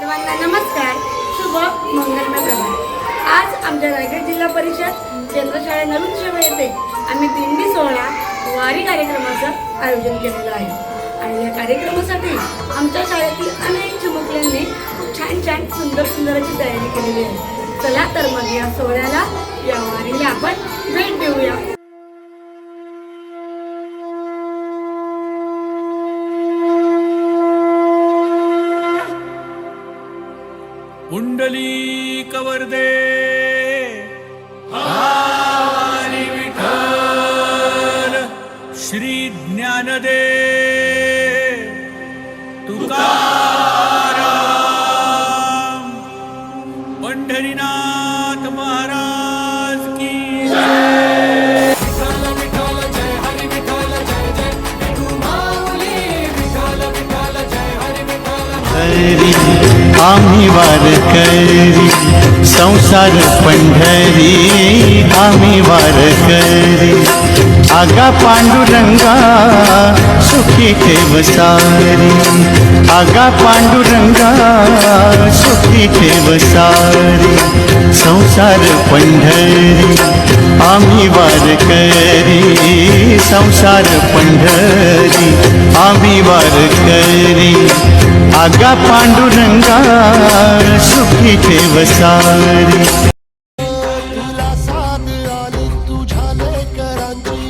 सर्वांना नमस्कार. शुभ मंगलमय प्रभात आज आमच्या रायगड जिल्हा परिषद केंद्रशाळा नवीन सेवा येथे आम्ही दिंडी सोहळा वारी कार्यक्रमाचं आयोजन केलेलं आहे. आणि या कार्यक्रमासाठी आमच्या शाळेतील अनेक चिमुकल्यांनी खूप छान छान सुंदर सुंदर अशी तयारी केलेली आहे. चला तर मग या सोहळ्याला या वारीला आपण भेट देऊया. कुंडली कवर्दे। हरी विठ्ठल श्री ज्ञानदे। तुकाराम पंढरीनाथ महाराज की हरी आम्ही वारकरी संसार पंढरी आम्ही वारकरी आगा पांडुरंगा सुखी ते बसारी आगा पांडुरंगा सुखी ते बसारी संसार पंढरी आम्ही वारकरी संसार पंढरी आम्ही वारकरी आगा पांडुरंगा सुखी ठेवसारी तुला साथ आली तुझ्या लेकरांची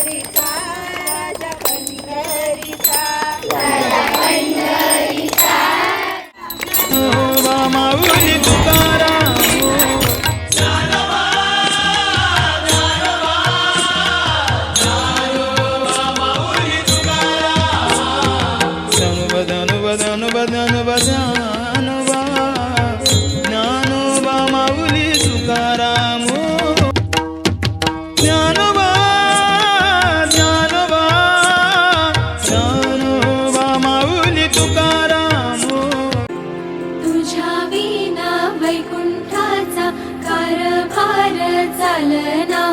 चालना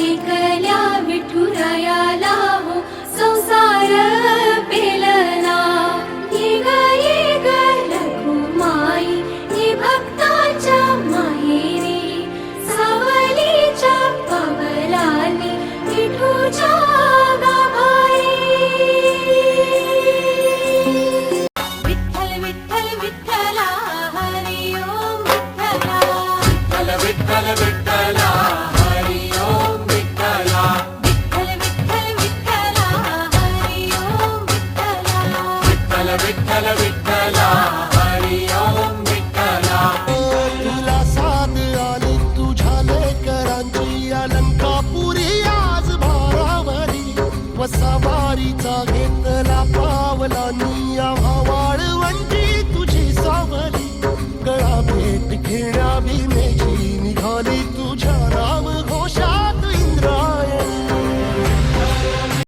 एकल्या विठुरायाला हो संसार पेला. सवारीचा